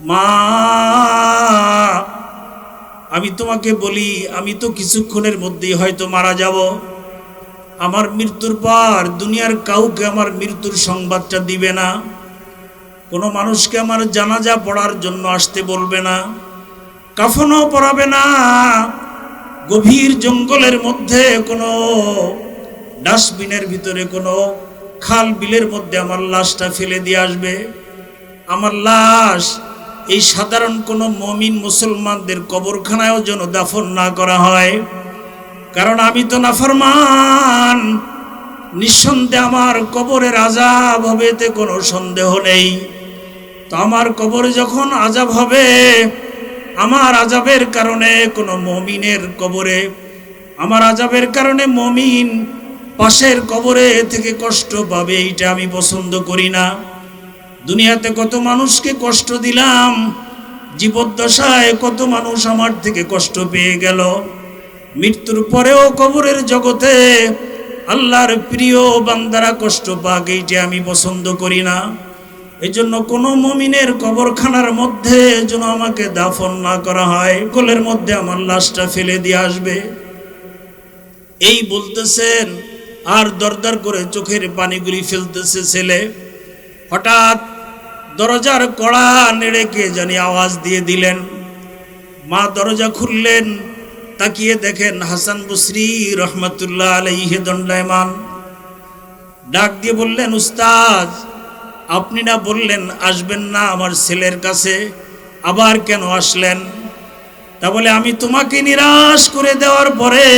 মা, আমি তোমাকে বলি, আমি তো কিছুক্ষণের মধ্যেই হয়তো মারা যাব। আমার মৃত্যুর পর দুনিয়ার কাউকে আমার মৃত্যুর সংবাদটা দিবে না। কোনো মানুষকে আমার জানাজা পড়ার জন্য আসতে বলবে না। কাফনও পরাবে না। গভীর জঙ্গলের মধ্যে কোনো ডাস্টবিনের ভিতরে, কোনো খাল বিলের মধ্যে আমার লাশটা ফেলে দিয়ে আসবে। আমার লাশ এই সাধারণ কোনো মমিন মুসলমানদের কবরখানায়ও যেন দাফন না করা হয়। কারণ আমি তো নাফরমান। নিঃসন্দেহে আমার কবরের আজাব হবে এতে কোনো সন্দেহ নেই। তো আমার কবরে যখন আজাব হবে, আমার আজাবের কারণে কোনো মমিনের কবরে, আমার আজাবের কারণে মমিন পাশের কবরে থেকে কষ্ট পাবে, এইটা আমি পছন্দ করি না। দুনিয়াতে কত মানুষকে কষ্ট দিলাম, জীবদ্দশায় কত মানুষ আমার থেকে কষ্ট পেয়ে গেল। মৃত্যুর পরেও কবরের জগতে আল্লাহর প্রিয় বান্দারা কষ্ট পাক, এইটা আমি পছন্দ করি না। এই জন্য কোনো মমিনের কবরখানার মধ্যে যেন আমাকে দাফন না করা হয়, কোলের মধ্যে আমার লাশটা ফেলে দিয়ে আসবে। এই বলতেছেন, আর দরদর করে চোখের পানিগুলি ফেলতেছে ছেলে। হঠাৎ দরজার কড়া নেড়ে কে জানি আওয়াজ দিয়ে দিলেন। মা দরজা খুললেন, তাকিয়ে দেখেন হাসান বসরি রহমতুল্লাহ আলাইহে দণ্ডায়মান। ডাক দিয়ে বললেন উস্তাজ আপনি না বললেন আসবেন না আমার ছেলের কাছে, আবার কেন আসলেন? তা বলে, আমি তোমাকে নিরাশ করে দেওয়ার পরে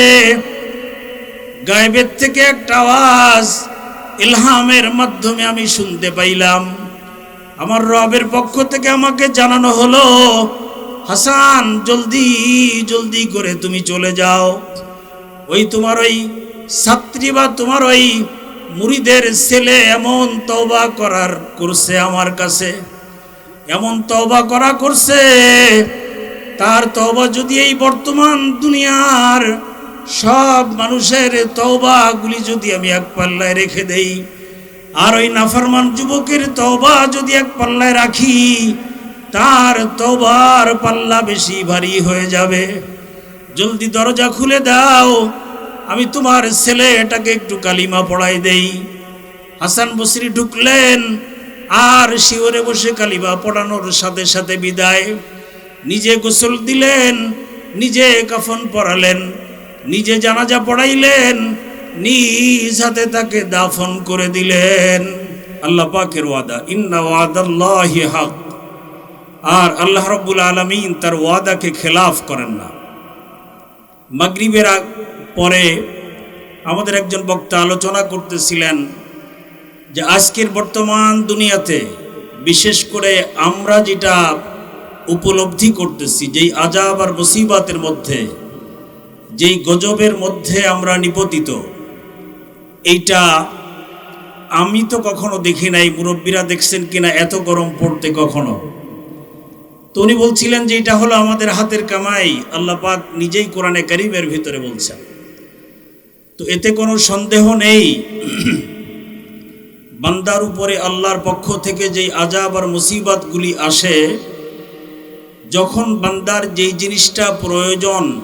গায়েবের থেকে একটা আওয়াজ ইলহামের মাধ্যমে আমি শুনতে পাইলাম। আমার রবের পক্ষ থেকে আমাকে জানানো হলো, হাসান, জলদি জলদি করে তুমি চলে যাও। ওই তোমার ওই ছাত্রী বা তোমার ওই মুড়িদের ছেলে এমন তওবা করার করছে আমার কাছে। এমন তওবা করা করছে, তার তওবা যদি এই বর্তমান দুনিয়ার সব মানুষের তওবাগুলি যদি আমি এক পাল্লায় রেখে দেই আর ওই নাফরমান যুবকের তওবা যদি এক পাল্লায় রাখি, তার তওবার পাল্লা বেশি ভারী হয়ে যাবে। জলদি দরজা খুলে দাও, আমি তোমার ছেলে এটাকে একটু কালিমা পড়াই দেই। হাসান বসরি ঢুকলেন, আর শিওরে বসে কালিমা পড়ানোর সাথে সাথে বিদায়। নিজে গোসল দিলেন, নিজে কাফন পরালেন, নিজে জানাজা পড়াইলেন নিজ হাতে তাকে দাফন করে দিলেন। আল্লাহ পাকের ওয়াদা, ইন্না ওয়াদাল্লাহি হক। আর আল্লাহ রব্বুল আলমিন তার ওয়াদাকে খেলাফ করেন না। মাগরিবের পরে আমাদের একজন বক্তা আলোচনা করতেছিলেন যে আজকের বর্তমান দুনিয়াতে বিশেষ করে আমরা যেটা উপলব্ধি করতেছি, যেই আজাব আর মুসিবাতের মধ্যে, যেই গজবের মধ্যে আমরা নিপতিত এইটা আমি তো কখনো দেখি নাই, মুরব্বীরা দেখছেন কিনা, এত গরম পড়তে কখনো? তো উনি বলছিলেন যে এটা হলো আমাদের হাতের কামাই, আল্লাহ পাক নিজেই কোরআনে কারিমের ভিতরে বলছেন। তো এতে কোনো সন্দেহ নেই। বান্দার উপরে আল্লাহর পক্ষ থেকে যেই আজাব আর মুসিবতগুলি আসে, যখন বান্দার যেই জিনিসটা প্রয়োজন,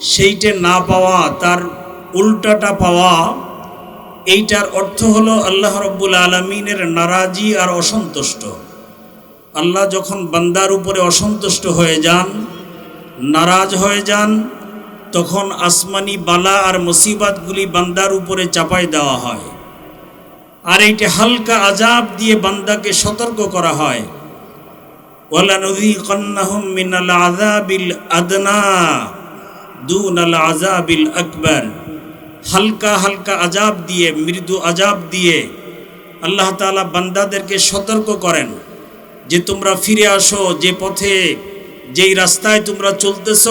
সেইটা না পাওয়া, তার উল্টাটা পাওয়া এইটার অর্থ হলো আল্লাহ রব্বুল আলমিনের নারাজি আর অসন্তুষ্ট। আল্লাহ যখন বান্দার উপরে অসন্তুষ্ট হয়ে যান, নারাজ হয়ে যান, তখন আসমানি বালা আর মুসিবাতগুলি বান্দার উপরে চাপাই দেওয়া হয়। আর এইটা হালকা আজাব দিয়ে বান্দাকে সতর্ক করা হয়। আযাবিল আদনা দুনাল আযাবিল আকবার। হালকা হালকা আজাব দিয়ে, মৃদু আজাব দিয়ে আল্লাহ তাআলা বান্দাদেরকে সতর্ক করেন যে তোমরা ফিরে আসো যে পথে, যেই রাস্তায় তোমরা চলতেছ,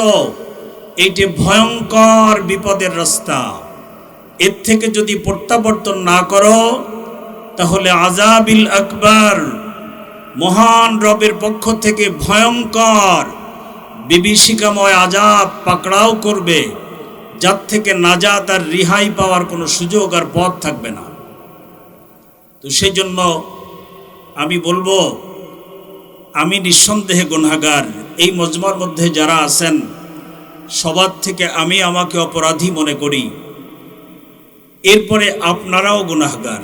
এইটি ভয়ঙ্কর বিপদের রাস্তা। এর থেকে যদি প্রত্যাবর্তন না করো, তাহলে আজাবিল আকবর, মহান রবের পক্ষ থেকে ভয়ঙ্কর, বিভীষিকাময় আজাব পাকড়াও করবে। যার থেকে নাজাত আর রিহাই পাওয়ার কোনো সুযোগ আর পথ থাকবে না। তো সেই জন্য আমি বলব, আমি নিঃসন্দেহে গুনাগার এই মজমার মধ্যে যারা আছেন, সবার থেকে আমি আমাকে অপরাধী মনে করি। এরপরে আপনারাও গুনাহগার।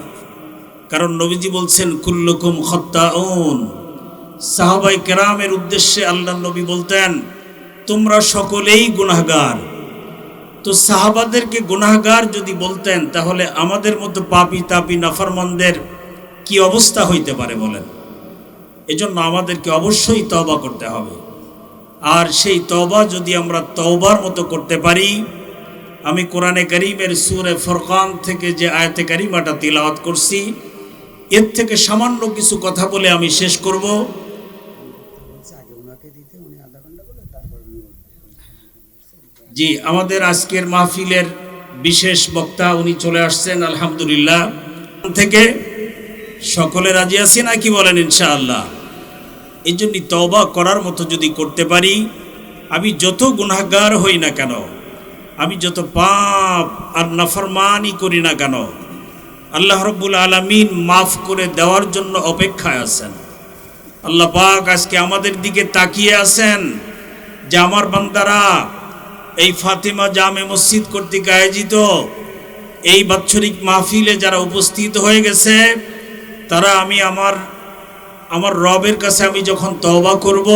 কারণ নবীজি বলছেন, কুল্লুকুম খত্তাউন। সাহাবাই কেরামের উদ্দেশ্যে আল্লাহ নবী বলতেন, তোমরা সকলেই গুনাহগার। তো সাহাবাদেরকে গুনাহগার যদি বলতেন, তাহলে আমাদের মতো পাপি তাপি নাফরমনদের কি অবস্থা হইতে পারে বলেন? এজন্য আমাদেরকে অবশ্যই তওবা করতে হবে। আর সেই তওবা যদি আমরা তওবার মতো করতে পারি, আমি কোরআনে করিমের সুরে ফরকান থেকে যে আয়াতে কারিমাটা তিলাওয়াত করছি, এর থেকে সামান্য কিছু কথা বলে আমি শেষ করব। জি, আমাদের আজকের মাহফিলের বিশেষ বক্তা উনি চলে আসছেন, আলহামদুলিল্লাহ। থেকে সকলে রাজি আছি নাকি বলেন ইনশাআল্লাহ? এই জন্য তওবা করার মতো যদি করতে পারি, আমি যত গুনাহগার হই না কেন, আমি যত পাপ আর নাফরমানি করি না কেন, আল্লাহ রব্বুল আলমিন মাফ করে দেওয়ার জন্য অপেক্ষায় আছেন। আল্লাহ পাক আজকে আমাদের দিকে তাকিয়ে আছেন যে আমার বান্দারা এই ফাতিমা জামে মসজিদ কর্তৃক আয়োজিত এই বাৎসরিক মাহফিলে যারা উপস্থিত হয়ে গেছে, তারা আমি আমার আমার রবের কাছে আমি যখন তওবা করব,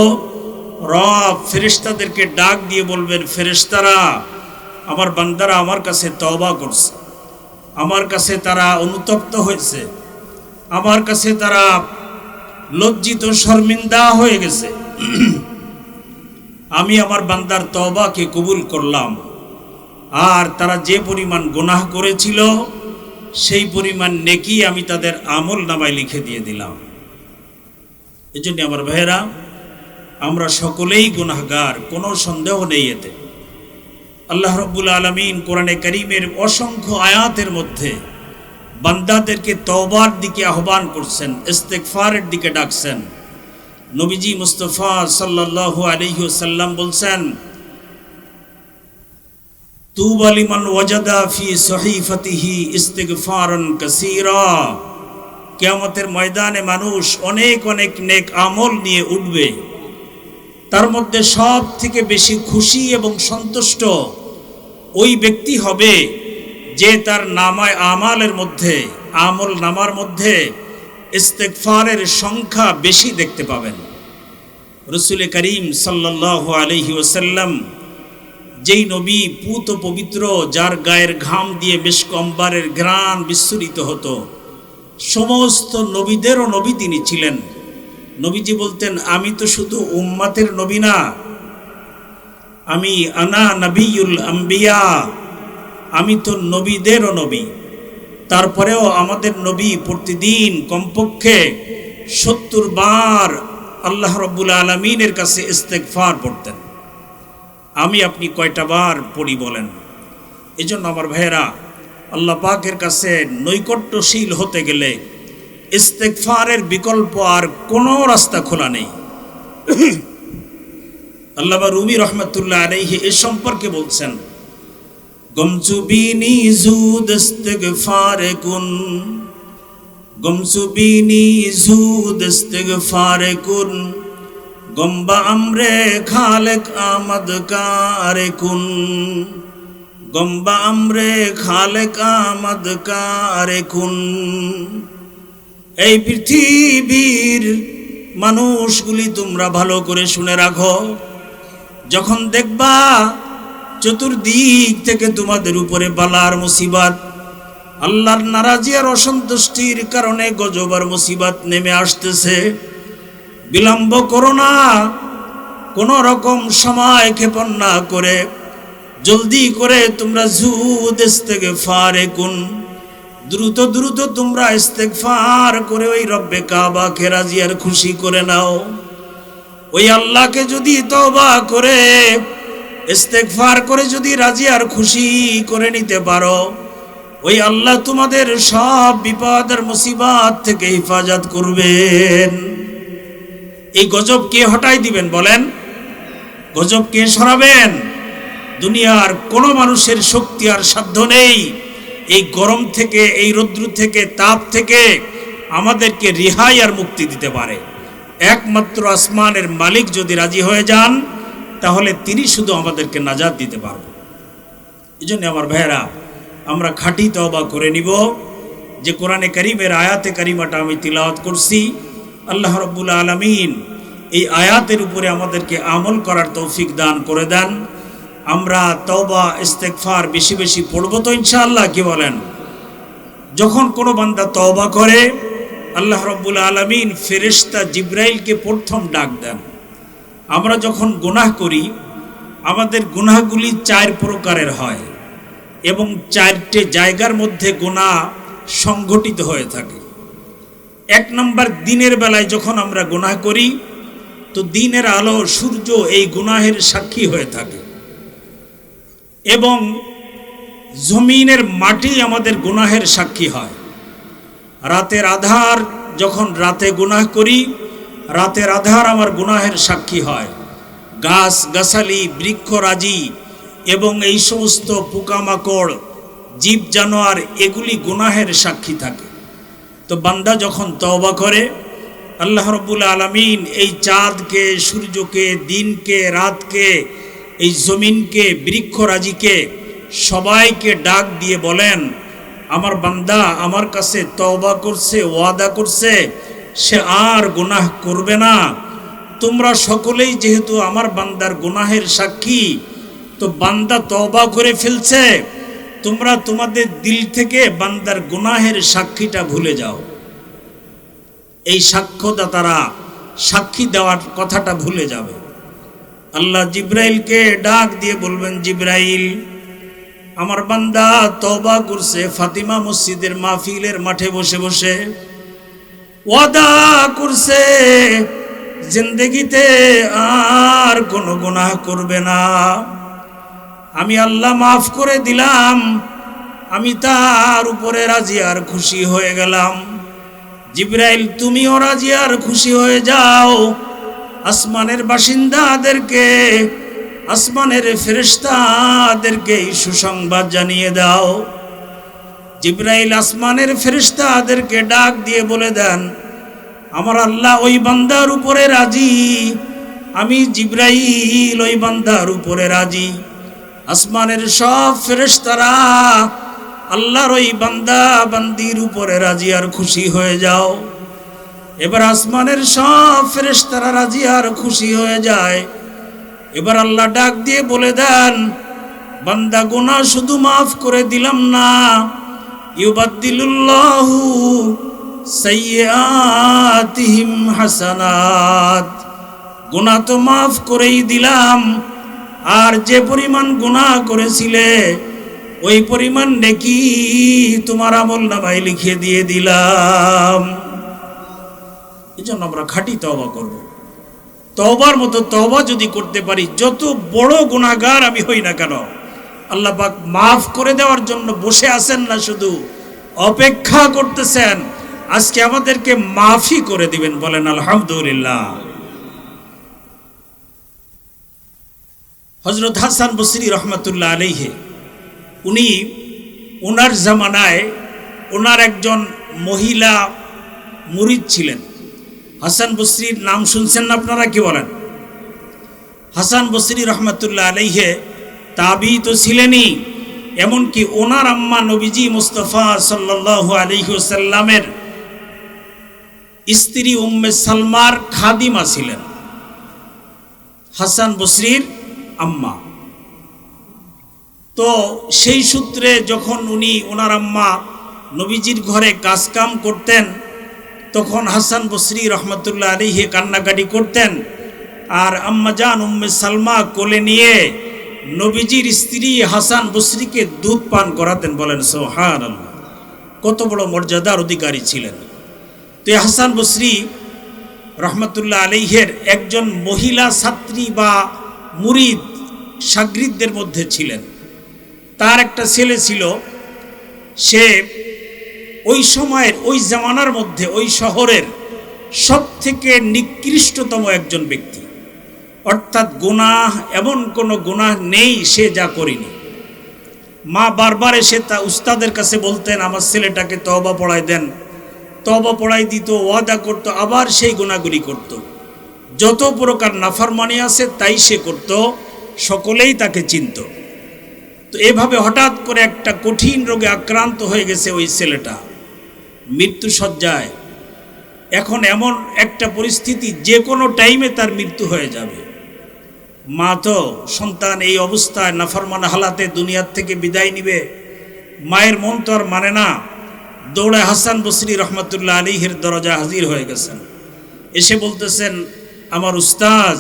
রব ফেরেশতাদেরকে ডাক দিয়ে বলবেন, ফেরেশতারা, আমার বান্দারা আমার কাছে তওবা করছে। আমার কাছে তারা অনুতপ্ত হয়েছে। আমার কাছে তারা লজ্জিত, শর্মিন্দা হয়ে গেছে। আমি আমার বান্দার তওবাকে কবুল করলাম। আর তারা যে পরিমাণ গুনাহ করেছিল, সেই পরিমাণ নেকি আমি তাদের আমল নামায় লিখে দিয়ে দিলাম। এজন্য আমার ভাইয়েরা, আমরা সকলেই গুনাহগার, কোনো সন্দেহ নেই এতে। আল্লাহ রব্বুল আলমিন কোরআনে করিমের অসংখ্য আয়াতের মধ্যে বান্দাদেরকে তওবার দিকে আহ্বান করছেন ইস্তেকফারের দিকে ডাকছেন। নবীজি মুস্তফা সাল্লাল্লাহু আলাইহি সাল্লাম বলছেন তুবালিমান ওয়াজাদা ফি সহিফাতিহি ইস্তিগফারান কাসীরা। কিয়ামতের ময়দানে মানুষ অনেক অনেক নেক আমল নিয়ে উঠবে। তার মধ্যে সব থেকে বেশি খুশি এবং সন্তুষ্ট ওই ব্যক্তি হবে যে তার নামায় আমালের মধ্যে, আমল নামার মধ্যে ইস্তেকফারের সংখ্যা বেশি দেখতে পাবেন। রসুল করিম সাল্লাহ আলহি ওসাল্লাম যেই নবী পুত পবিত্র, যার গায়ের ঘাম দিয়ে বেশ কম্বারের ঘ্রাণ বিস্ফোরিত হতো, সমস্ত নবীদেরও নবী তিনি ছিলেন। নবীজি বলতেন, আমি তো শুধু উম্মাতের নবী না, আমি আনা নবীল আম্বিয়া, আমি তো নবীদেরও নবী। তারপরেও আমাদের নবী প্রতিদিন কমপক্ষে সত্তর বার আল্লাহ রব্বুল আলমিনের কাছে ইস্তেকফার পড়তেন। আমি আপনি কয়টা বার পড়ি বলেন? এজন্য আমার ভাইয়েরা, আল্লাহ পাকের কাছে নৈকট্যশীল হতে গেলে ইস্তেকফারের বিকল্প আর কোনো রাস্তা খোলা নেই। আল্লাহ রুমি রহমতুল্লাহ আলাইহি এ সম্পর্কে বলছেন গমচুবিনি জুদ ইস্তেগফারে কুন গমচুবিনি জুদ ইস্তেগফারে কুন গম্বা আমরে খালেক আমদ কারে কুন গম্বা আমরে খালেক আমদ কারে কুন এই পৃথিবীর মানুষগুলি তোমরা ভালো করে শুনে রাখো। যখন দেখবা চতুর্দিক থেকে তোমাদের উপরে বালার মুসিবাত। আল্লাহর নারাজি আর অসন্তুষ্টির কারণে গজবার মুসিবাত নেমে আসতেছে। বিলম্ব করো না, কোন রকম সময় ক্ষেপণ না করে, জলদি করে তোমরা জু দেশ থেকে ফারে কোন দ্রুত দ্রুত তোমরা ইস্তেকফার করে ওই রব্বে কাবা খেরাজিয়ার খুশি করে নাও। ওই আল্লাহকে যদি তবা করে ইস্তেকফার করে যদি রাজি আর খুশি করে নিতে পারো, ওই আল্লাহ তোমাদের সব বিপদের মুসিবাত থেকে হেফাজত করবেন। এই গজব কে হটাই দিবেন বলেন? গজব কে সরাবেন? দুনিয়ার কোনো মানুষের শক্তি আর সাধ্য নেই। এই গরম থেকে, এই রৌদ্র থেকে, তাপ থেকে আমাদেরকে রিহাই আর মুক্তি দিতে পারে। একমাত্র আসমানের মালিক যদি রাজি হয়ে যান তাহলে তিনি শুধু আমাদেরকে নাজাদ দিতে পারবেন। এই জন্য আমার ভাইয়েরা, আমরা খাঁটি তওবা করে নিব। যে কোরআনে করিমের আয়াতে কারিমাটা আমি তিলাওয়াত করছি, আল্লাহ রব্বুল আলমিন এই আয়াতের উপরে আমাদেরকে আমল করার তৌফিক দান করে দেন। আমরা তওবা ইস্তেকফার বেশি বেশি পড়ব তো ইনশাআল্লাহ, কি বলেন? যখন কোনো বান্দা তওবা করে, আল্লাহ রব্বুল আলমিন ফেরেশতা জিব্রাইলকে প্রথম ডাক দেন। আমরা যখন গুনাহ করি, আমাদের গুনাহগুলি চার প্রকারের হয় এবং চারটে জায়গার মধ্যে গুনাহ সংঘটিত হয়ে থাকে। এক নম্বর, দিনের বেলায় যখন আমরা গুনাহ করি, তো দিনের আলো সূর্য এই গুনাহের সাক্ষী হয়ে থাকে এবং জমিনের মাটি আমাদের গুনাহের সাক্ষী হয়। রাতের আধার, যখন রাতে গুনাহ করি রাতের আধার আমার গুনাহের সাক্ষী হয়। গাছ, গাছালি বৃক্ষরাজি এবং এই সমস্ত পোকামাকড়, জীব, জানোয়ার, এগুলি গুনাহের সাক্ষী থাকে। তো বান্দা যখন তওবা করে, আল্লাহ রব্বুল আলমিন এই চাঁদকে, সূর্যকে, দিনকে, রাতকে, এই জমিনকে বৃক্ষরাজিকে সবাইকে ডাক দিয়ে বলেন, আমার বান্দা আমার কাছে তওবা করছে, ওয়াদা করছে সে আর গুনাহ করবে না। তোমরা সকলেই যেহেতু আমার বান্দার গুনাহের সাক্ষী, তো বান্দা তওবা করে ফেলছে। তোমরা তোমাদের দিল থেকে বান্দার গুনাহের সাক্ষীটা ভুলে যাও। এই সাক্ষ্যদাতারা সাক্ষী দেওয়ার কথাটা ভুলে যাবে। আল্লাহ জিব্রাইলকে ডাক দিয়ে বলবেন, জিব্রাইল, আমার বান্দা তবা করছে ফাতিমা মসজিদের মাহফিলের মাঠে বসে বসে। ওয়াদা করছে, জিন্দগিতে আর কোনো গুনাহ করবে না। আমি আল্লাহ মাফ করে দিলাম, আমি তার উপরে রাজি আর খুশি হয়ে গেলাম। জিব্রাইল, তুমিও রাজি আর খুশি হয়ে যাও। আসমানের বাসিন্দাদেরকে, আসমানের ফেরিস্তাদেরকে সুসংবাদ জানিয়ে দাও। জিব্রাইল আসমানের ফেরিস্তাদেরকে ডাক দিয়ে বলে দেন, আমার আল্লাহ ওই বান্দার উপরে রাজি। আমি জিব্রাইল ওই বান্দার উপরে রাজি। আসমানের সব ফেরেশতারা আল্লাহর ওই বান্দা বান্দির উপরে রাজি আর খুশি হয়ে যাও। এবার আসমানের সব ফেরেশতারা রাজি আর খুশি হয়ে যায়। এবার আল্লাহ ডাক দিয়ে বলে দেন, বান্দা গোনা শুধু মাফ করে দিলাম না ইউবাদ্দিলুল্লাহু সাইয়্যাতিহিম হাসানাত। গুনাহ তো মাফ করেই দিলাম, আর যে পরিমাণ গুনাহ করেছিলে, ওই পরিমাণ নেকি তোমার আমল নামায় লিখে দিয়ে দিলাম। এই জন্য আমরা খাঁটি তওবা করব। তওবার মতো তওবা যদি করতে পারি, যত বড় গুণাগার আমি হই না কেন? আল্লাহ পাক মাফ করে দেওয়ার জন্য বসে আছেন না, শুধু অপেক্ষা করতেছেন। আজকে আমাদেরকে মাফি করে দিবেন বলেন, আলহামদুলিল্লাহ। হজরত হাসান বসরি রহমতুল্লাহ আলহে উনি ওনার জামানায় ওনার একজন মহিলা মুরিদ ছিলেন। হাসান বসরির নাম শুনছেন না আপনারা কি বলেন? হাসান বসরি রহমতুল্লাহ আলহে তাবি তো ছিলেনই, এমনকি ওনার আম্মা নবীজি মুস্তফা সাল্লাহ আলহিসাল্লামের স্ত্রী উম্মে সালমার খাদিমা ছিলেন, হাসান বসরির আম্মা। তো সেই সূত্রে যখন উনি ওনার আম্মা নবীজির ঘরে কাজকাম করতেন, তখন হাসান বসরি রহমতুল্লাহ আলিহে কান্নাকাটি করতেন, আর আম্মা জান উম্মে সালমা কোলে নিয়ে নবীজির স্ত্রী হাসান বসরিকে দুধ পান করাতেন বলেন সোহান কত বড় মর্যাদার অধিকারী ছিলেন। তো হাসান বসরি রহমতুল্লাহ আলিহের একজন মহিলা ছাত্রী বা মুরিদ, সাগরিদদের মধ্যে ছিলেন। তার একটা ছেলে ছিল, সে ওই সময়ের, ওই জামানার মধ্যে, ওই শহরের সব থেকে নিকৃষ্টতম একজন ব্যক্তি। অর্থাৎ গুনাহ, এমন কোনো গুনাহ নেই সে যা করিনি। মা বারবার এসে তা উস্তাদের কাছে বলতেন, আমার ছেলেটাকে তবা পড়ায় দেন। তবা পড়াই দিত, ওয়াদা করত, আবার সেই গুণাগুলি করত। যত প্রকার নাফারমানি আছে, তাই সে করত, সকলেই তাকে চিনত। তো এভাবে হঠাৎ করে একটা কঠিন রোগে আক্রান্ত হয়ে গেছে ওই ছেলেটা। মৃত্যু সজ্জায়। এখন এমন একটা পরিস্থিতি যে কোনো টাইমে তার মৃত্যু হয়ে যাবে। মা তো সন্তান এই অবস্থায় নাফরমান হালাতে দুনিয়ার থেকে বিদায় নিবে। মায়ের মন তো আর মানে না। দৌড়ে হাসান বসরি রহমতুল্লাহ আলীহের দরজা হাজির হয়ে গেছেন। এসে বলতেছেন, আমার উস্তাজ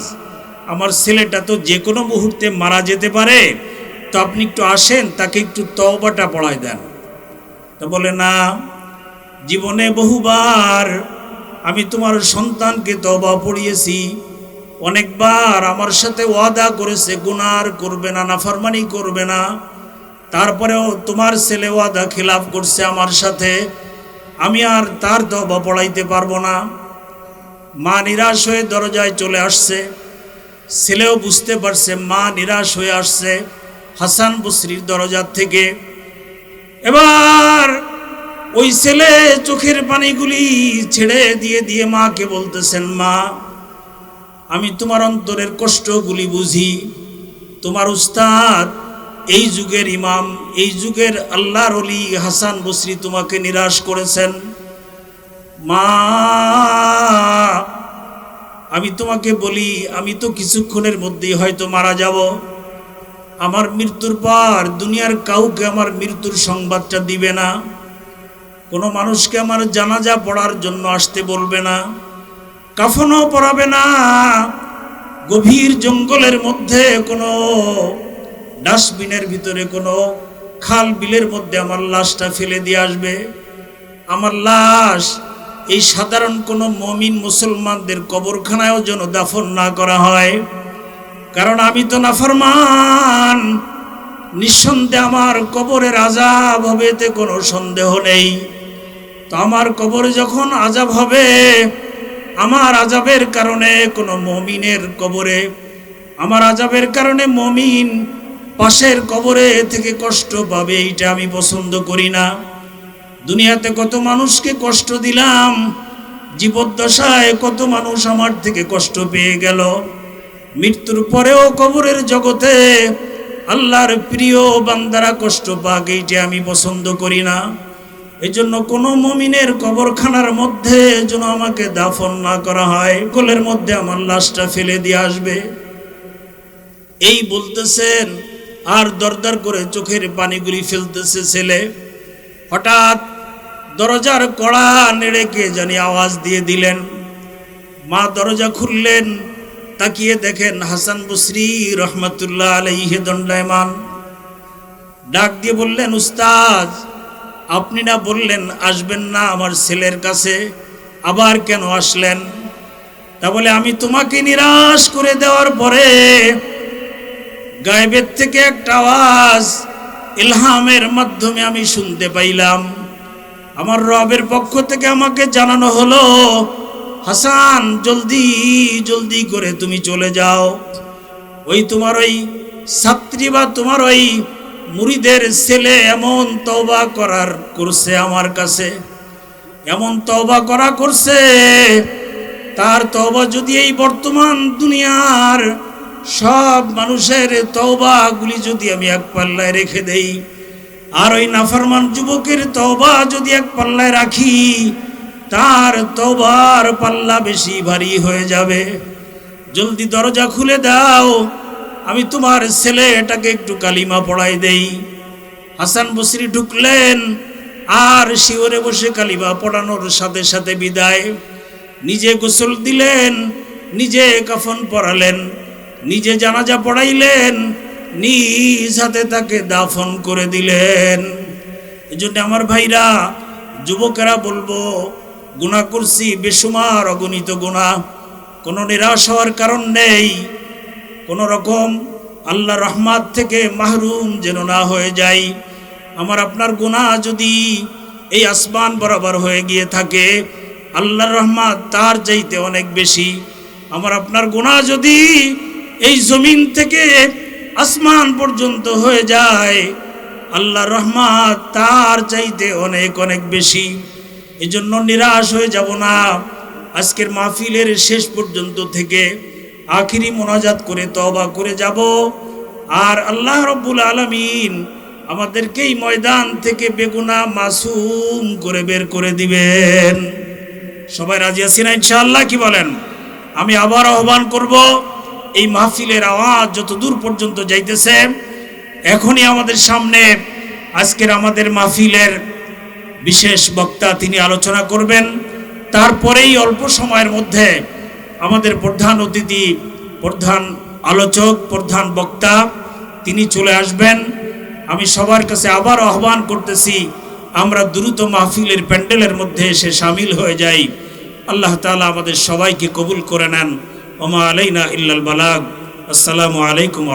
আমার ছেলেটা তো যে কোনো মুহূর্তে মারা যেতে পারে। তো আপনি একটু আসেন, তাকে একটু তওবাটা পড়ায় দেন। তো বলে, না, জীবনে বহুবার আমি তোমার সন্তানকে তবা পড়িয়েছি। অনেকবার আমার সাথে ওয়াদা করেছে, গুনার করবে না, নাফরমানি করবে না। তারপরেও তোমার ছেলে ওয়াদা খিলাফ করছে আমার সাথে, আমি আর তার তবা পড়াইতে পারব না। মা নিরাশ হয়ে দরজায় চলে আসছে। ছেলেও বুঝতে পারছে, মা নিরাশ হয়ে আসছে হাসান বসরির দরজার থেকে। এবার ওই ছেলে চোখের পানিগুলি ছেড়ে দিয়ে দিয়ে মাকে বলতেছেন, মা আমি তোমার অন্তরের কষ্টগুলি বুঝি। তোমার উস্তাদ, এই যুগের ইমাম, এই যুগের আল্লাহর অলি হাসান বসরি তোমাকে নিরাশ করেছেন। মা, আমি তোমাকে বলি, আমি তো কিছুক্ষণের মধ্যেই হয়তো মারা যাব। আমার মৃত্যুর পর দুনিয়ার কাউকে আমার মৃত্যুর সংবাদটা দিবে না। কোনো মানুষকে আমার জানাজা পড়ার জন্য আসতে বলবে না। কাফনও পরাবে না। গভীর জঙ্গলের মধ্যে কোনো ডাস্টবিনের ভিতরে কোনো খাল বিলের মধ্যে আমার লাশটা ফেলে দিয়ে আসবে। আমার লাশ, এই সাধারণ কোনো মমিন মুসলমানদের কবরখানায়ও যেন দাফন না করা হয়। কারণ আমি তো নাফরমান। নিঃসন্দেহে আমার কবরের আজাব হবে এতে কোনো সন্দেহ নেই। তো আমার কবরে যখন আজাব হবে আমার আজাবের কারণে কোনো মমিনের কবরে, আমার আজাবের কারণে মমিন পাশের কবরে থেকে কষ্ট পাবে, এইটা আমি পছন্দ করি না। দুনিয়াতে কত মানুষকে কষ্ট দিলাম, জীবদ্দশায় কত মানুষ আমার থেকে কষ্ট পেয়ে গেল। মৃত্যুর পরেও কবরের জগতে আল্লাহর প্রিয় বান্দারা কষ্ট পাক, এইটা আমি পছন্দ করি না। এজন্য কোনো মমিনের কবরখানার মধ্যে যেন আমাকে দাফন না করা হয়, কোলের মধ্যে আমার লাশটা ফেলে দিয়ে আসবে। এই বলতেছেন, আর দরদর করে চোখের পানিগুলি ফেলতেছে ছেলে। হঠাৎ দরজার কড়া নেড়ে কে জানি আওয়াজ দিয়ে দিলেন। মা দরজা খুললেন, তাকিয়ে দেখেন হাসান বসরি রহমতুল্লাহ আলাইহে দণ্ডায়মান। ডাক দিয়ে বললেন উস্তাজ আপনি না বললেন, আসবেন না আমার ছেলের কাছে, আবার কেন আসলেন? তা বলে, আমি তোমাকে নিরাশ করে দেওয়ার পরে গায়েবের থেকে একটা আওয়াজ ইলহামের মাধ্যমে আমি শুনতে পাইলাম। আমার রবের পক্ষ থেকে আমাকে জানানো হলো, হাসান, জলদি জলদি করে তুমি চলে যাও। ওই তোমার ওই ছাত্রী বা তোমার ওই মুড়িদের ছেলে এমন তওবা করার করছে আমার কাছে, এমন তওবা করা করছে, তার তওবা যদি এই বর্তমান দুনিয়ার সব মানুষের তওবাগুলি যদি আমি এক পাল্লায় রেখে দেই, আর ওই নাফরমান যুবকের তওবা যদি এক পাল্লায় রাখি, তার তওবার পাল্লা বেশি ভারী হয়ে যাবে। জলদি দরজা খুলে দাও আমি তোমার ছেলে, এটাকে একটু কালিমা পড়াই দেই। হাসান বসরি ঢুকলেন, আর শিওরে বসে কালিমা পড়ানোর সাথে সাথে বিদায়। নিজে গোসল দিলেন, নিজে কাফন পরালেন, নিজে জানাজা পড়াইলেন, নিজ হাতে তাকে দাফন করে দিলেন। এই জন্য আমার ভাইরা, যুবকেরা বলব গুণা করছি বেসুমার অগণিত গুণা কোনো নিরাশ হওয়ার কারণ নেই। কোনো রকম আল্লাহ রহমাত থেকে মাহরুম যেন না হয়ে যাই। আমার আপনার গুণা যদি এই আসমান বরাবর হয়ে গিয়ে থাকে, আল্লাহর রহমাত তার চাইতে অনেক বেশি। আমার আপনার গুণা যদি এই জমিন থেকে আসমান পর্যন্ত হয়ে যায় আল্লাহ রহমাত তার চাইতে অনেক অনেক বেশি। এজন্য নিরাশ হয়ে যাব না। আজকের মাহফিলের শেষ পর্যন্ত থেকে আখিরি মোনাজাত করে তবা করে যাব। আর আল্লাহ রব্বুল আলমিন আমাদেরকে এই ময়দান থেকে বেগুনা মাসুম করে বের করে দিবেন। সবাই রাজি আছি না? ইনশাআল্লাহ, কি বলেন? আমি আবার আহ্বান করব, এই মাহফিলের আওয়াজ যত দূর পর্যন্ত যাইতেছে, এখনই আমাদের সামনে আজকের আমাদের মাহফিলের বিশেষ বক্তা তিনি আলোচনা করবেন। তারপরেই অল্প সময়ের মধ্যে আমাদের প্রধান অতিথি, প্রধান আলোচক, প্রধান বক্তা, তিনি চলে আসবেন। আমি সবার কাছে আবার আহ্বান করতেছি, আমরা দ্রুত মাহফিলের প্যান্ডেলের মধ্যে এসে সামিল হয়ে যাই। আল্লাহ তালা আমাদের সবাইকে কবুল করে নেন। ওমা আলাইনা ইল্লাল বালাগ। আসসালামু আলাইকুম